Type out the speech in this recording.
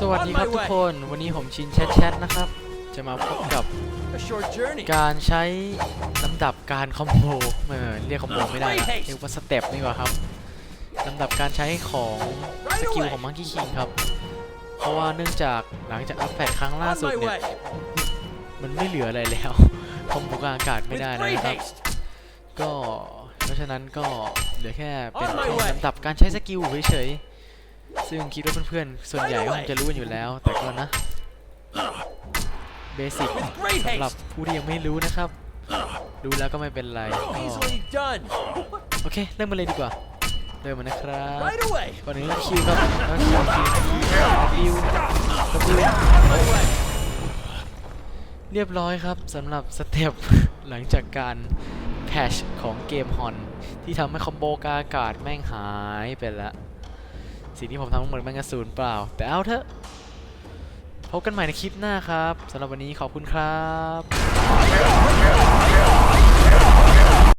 สวัสดีครับทุกคน วันนี้ผมชินแชทแชทนะครับ จะมาพบกับ A short journey. การใช้ลำดับการคอมโบเออเรียกคอมโบไม่ได้นะเรียกว่าสเต็ปดีกว่าครับลำดับการใช้ของสกิลของมังกี้คิงครับ เพราะว่าเนื่องจากหลังจากอัปเดตครั้งล่า On สุด my เนี่ย way. มันไม่เหลืออะไรแล้วคอมโบกลางอากาศไม่ With ได้แล้ว great นะครับ haste. ก็เพราะฉะนั้นก็เหลือแค่เป็น On my แค่ way ลำดับการใช้สกิลเฉยๆ ซึ่งคิดว่าเพื่อนๆ ส่วนใหญ่ก็คงจะรู้กันอยู่แล้ว แต่ก็นะเบสิกสำหรับผู้ที่ยังไม่รู้นะครับ รู้แล้วก็ไม่เป็นไร โอเค เริ่มมาเลยดีกว่า เริ่มมานะครับ Right away. ก่อนอื่นก็คิวครับแล้วคิวคิวคิวเรียบร้อยครับสำหรับสเต็ปหลังจากการแพชของเกมฮอน ที่ทำให้คอมโบกาอากาศแม่งหายไปและ สิ่งที่ผมทำทั้งหมดมันกระสูนเปล่า แต่เอาเถอะ พบกันใหม่ในคลิปหน้าครับสำหรับวันนี้ขอบคุณครับ